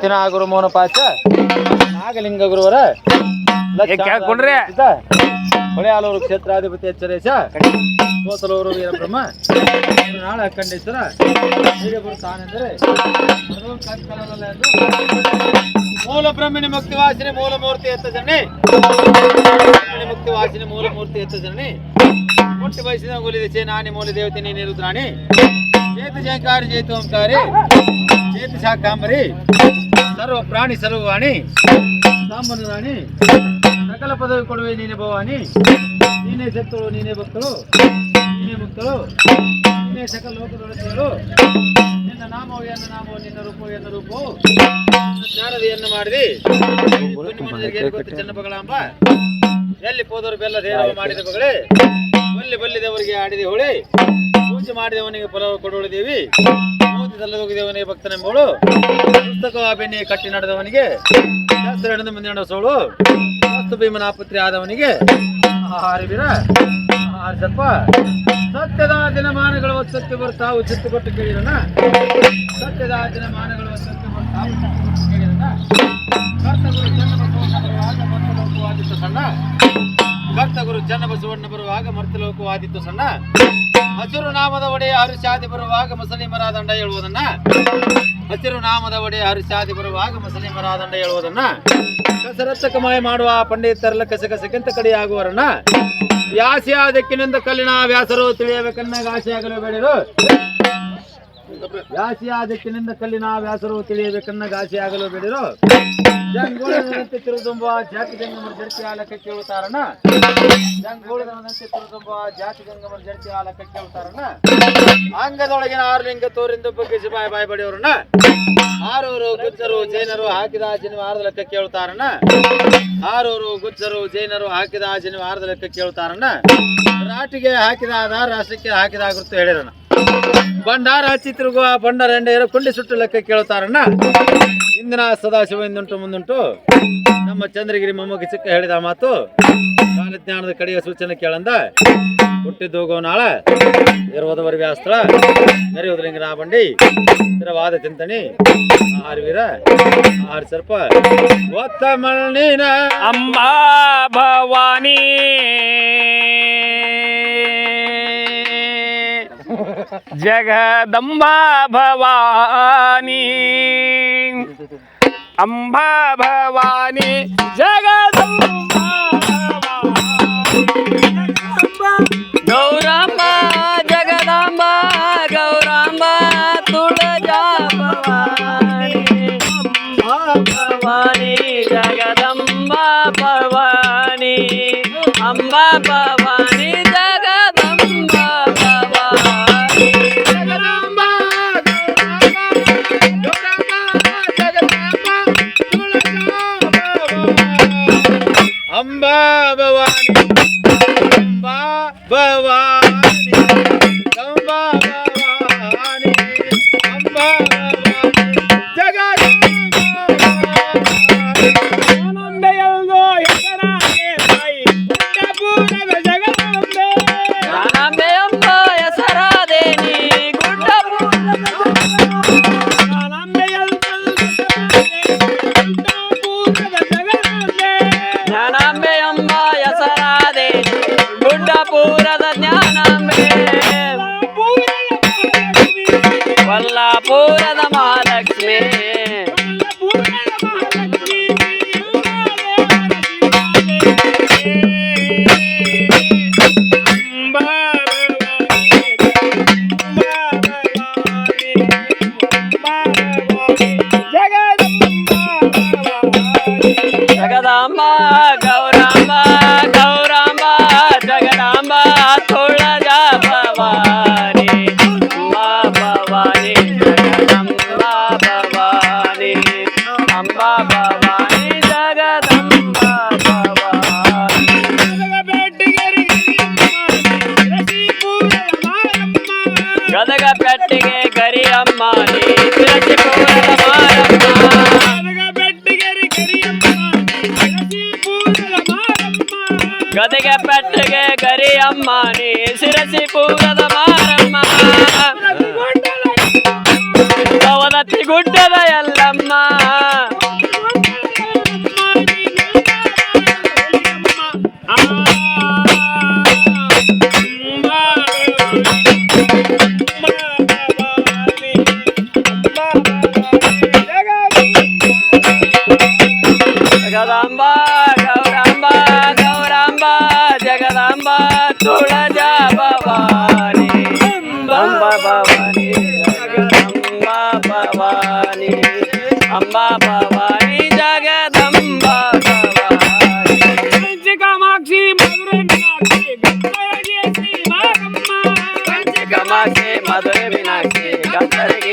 ಮುತ್ತಿನ ಗುರು ಮೋನಪಾಚ ನಾಗಲಿಂಗ ಗುರುವರ ಕೊಡ್ರಿ ಹೊಳೆಯಾಲೂರು ಕ್ಷೇತ್ರಾಧಿಪತಿ ಎಚ್ಚರೇಶ. ಕೋಸಲೂರು ವೀರಬ್ರಹ್ಮ. ನಾಳೆ ಅಖಂಡೇಶ್ವರ. ವೀರಬ್ರ ತಾನೆಂದರೆ ಮೂಲ ಬ್ರಹ್ಮಿಣಿ ಮುಕ್ತಿ ವಾಸಿನಿ ಮೂಲ ಮೂರ್ತಿ ಎತ್ತ ಜನಿ ಬ್ರಹ್ಮಿಣಿ ಮುಕ್ತಿ ವಾಸಿನಿ ಮೂಲ ಮೂರ್ತಿ ಎತ್ತ ಜನಿ ಮುಟ್ಟಿ ಬಯಸಿದ ಗುಲಿದೆ ನಾನಿ ಮೂಲ ದೇವತೆ ನೀನು ಚೇತು ಜಯಕಾರಿ ಜೇತು ಓಂಕಾರಿ. ಕಾಂಬರಿ ಸರ್ವ ಪ್ರಾಣಿ ಸರ್ವವಾಣಿ ಸಾಂಬನ ರಾಣಿ. ಸಕಲ ಪದವಿ ಕೊಡುವೆ ನೀನೆ ಭವಾನಿ. ನೀನೇ ಸತ್ತಳು ನೀನೇ ಭಕ್ತಳು. ನೀನೇ ಮುಕ್ತಳು. ನೀನೇ ಸಕಲ ಲೋಕದೊಳಗಳು ನಿನ್ನ ನಾಮವು ಎನ್ನ ನಾಮವು ನಿನ್ನ ರೂಪವು ಎನ್ನ ರೂಪವು. ಜ್ಞಾನದಿಯನ್ನು ಮಾಡಿದಿ. ಚೆನ್ನ ಬಗಳಾಂಬ ಎಲ್ಲಿ ಹೋದವರು ಬೆಲ್ಲ ದೇವ ಮಾಡಿದ ಬಗಳೇ? ಬಲ್ಲಿ ಬಲ್ಲಿದವರಿಗೆ ಆಡಿದೆ ಹೊಳೆ. ಪೂಜೆ ಮಾಡಿದವನಿಗೆ ಫಲ ಕೊಡುವಳು ದೇವಿ ಓದಿದಲ್ಲದೋಗಿದವನಿಗೆ ಭಕ್ತನೆಂಬಳು ಪುಸ್ತಕ ಬೆನ್ನಿ ಕಟ್ಟಿ ನಡೆದವನಿಗೆ ಶಾಸ್ತ್ರ ಹಿಡಿದು ಮುಂದೆ ನಡೆಸೋಳು ವಸ್ತು ಭೀಮನ ಆಪತ್ರಿ ಆದವನಿಗೆ ಆಹಾರ ವೀರ, ಆಹಾರ ಸಪ್ಪ ಸತ್ಯದ ದಿನಮಾನಗಳು ಸತ್ಯ ಬರ್ತಾ ಚಿತ್ತು ಕೊಟ್ಟು ಕೇಳಿರೋಣ ಸತ್ಯದ ದಿನಮಾನಗಳು ಸತ್ಯ ಬರ್ತಾ ಚಿತ್ತು ಕೊಟ್ಟು ಕೇಳಿರೋಣ ಕರ್ತಗುರು ಚನ್ನ ಬಸವಣ್ಣ ಬರುವಾಗ ಮರ್ತಲೋಕವಾದಿತ್ತು ಸಣ್ಣ. ಕರ್ತಗುರು ಬಸವಣ್ಣ ಬರುವಾಗ ಮರ್ತಲೋಕವಾದಿತ್ತು ಸಣ್ಣ. ಹಸಿರು ನಾಮದ ಒಡೆಯ ಹರಿಶಾದಿ ಬರುವಾಗ ಮುಸಲಿಮರ ದಂಡ ಹೇಳುವುದನ್ನ? ಹಸಿರು ನಾಮದ ಒಡೆಯ ಹರಿಶಾದಿ ಬರುವಾಗ ಮುಸಲಿಮರ ದಂಡ ಹೇಳುವುದನ್ನ? ಕಸರತ್ತ ಕಮಾಯಿ ಮಾಡುವ ಪಂಡಿತರಲ್ಲ ಕಸಕಸಕ್ಕಿಂತ ಕಡಿಯಾಗುವರನ್ನ ವ್ಯಾಸಿಯ ದಿಕ್ಕಿನಿಂದ ಕಲ್ಲಿನ ವ್ಯಾಸರು ತಿಳಿಯಬೇಕನ್ನ ಗಾಸಿಯಾಗಲು ಬೇಡಿರು. ವ್ಯಾಸಿಯ ದಿಕ್ಕಿನಿಂದ ಕಲ್ಲಿನ ವ್ಯಾಸರು ತಿಳಿಯಬೇಕನ್ನ ಗಾಸಿ ಆಗಲು ಬೇಡಿರೋ. ಜಂಗೋಳದಂತೆ ತಿರುದುಂಬ ಜಾತಿ ಜಂಗಮರ ಜಡ್ತಿ ಆಲಕ್ಕೆ ಕೇಳುತ್ತಾರಣ ಜಂಗೋಳದಂತೆ ತಿರುದುಂಬ ಜಾತಿ ಜಂಗಮರ ಜಡ್ತಿ ಆಲಕ್ಕೆ ಕೇಳುತ್ತಾರಣ ಅಂಗದೊಳಗಿನ ಆರು ಲಿಂಗ ತೋರಿಂದ ಬಗ್ಗಿಸಿ ಬಾಯಿ ಬಾಯಿ ಬಡಿಯವರನ್ನ ಆರೂರು ಗುಜ್ಜರು ಜೈನರು ಹಾಕಿದ ಶನಿವಾರದ ಲೆಕ್ಕ ಕೇಳುತ್ತಾರಣ ಆರೂರು ಗುಜ್ಜರು ಜೈನರು ಹಾಕಿದ ಶನಿವಾರದ ಲೆಕ್ಕ ಕೇಳುತ್ತಾರಣ್ಣ. ರಾಟಿಗೆ ಹಾಕಿದ ರಾಸಕ್ಕೆ ರಾಷ್ಟ್ರಕ್ಕೆ ಹಾಕಿದ ಗುರುತು ಹೇಳಿರಣ್ಣ. ಭಂಡಾರ ಹಚ್ಚಿ ತಿರುಗುವ ಭಂಡಾರ ಎಂಡೆಯರು ಕುಂಡಿ ಸುಟ್ಟು ಲೆಕ್ಕ ಕೇಳುತ್ತಾರಣ್ಣ. ಇಂದಿನ ಸದಾಶಿವ ಹಿಂದುಂಟು ಮುಂದುಂಟು. ನಮ್ಮ ಚಂದ್ರಗಿರಿ ಮೊಮ್ಮಗ ಚಿಕ್ಕ ಹೇಳಿದ ಮಾತು. ಕಾಲಜ್ಞಾನದ ಕಡೆಯ ಸೂಚನೆ ಕೇಳಂದ. ಹುಟ್ಟಿದ್ದು ನಾಳ. ಇರುವುದವರೆಗೆ ಅಸ್ತ್ರ ನಾ ಬಂಡಿ. ಸ್ಥಿರವಾದ ಚಿಂತನೆ. ಆರು ವೀರ. ಆರು ಸರ್ಪ. ಒತ್ತ ಮಣ್ಣಿನ ಅಮ್ಮ ಭವಾನಿ. ಜಗದಂಬಾ ಭವಾನಿ ಅಂಬಾ ಭವಾನಿ ಜಗದಂಬಾ ಗೌರಮ್ಮ ಜಗದಂಬ ಗೌರಮ್ಮ ತುಳಜಾ ಭವಾನಿ ಭವಾನಿ ಜಗದಂಬ ಭವಾನಿ ಅಂಬ ಭವಾನಿ கௌராம்பா கௌராம்பா கௌராம்பா ஜெகடாம்பா தோழ கதக பெட்டிகே கரி அம்மா நீ திருச்சி போரமாரம்மா గదిగ పెట్టగే గరి అమ్మని శిరసి పూరదమా? మాధురి మీనాక్షి గందరికి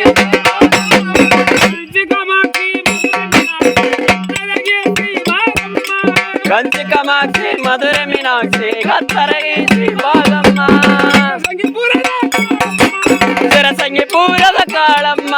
కంచి కమాక్షి మధుర మీనాక్షి గత్తరగి బాలమ్మ. సంగి పూరద కాళమ్మ.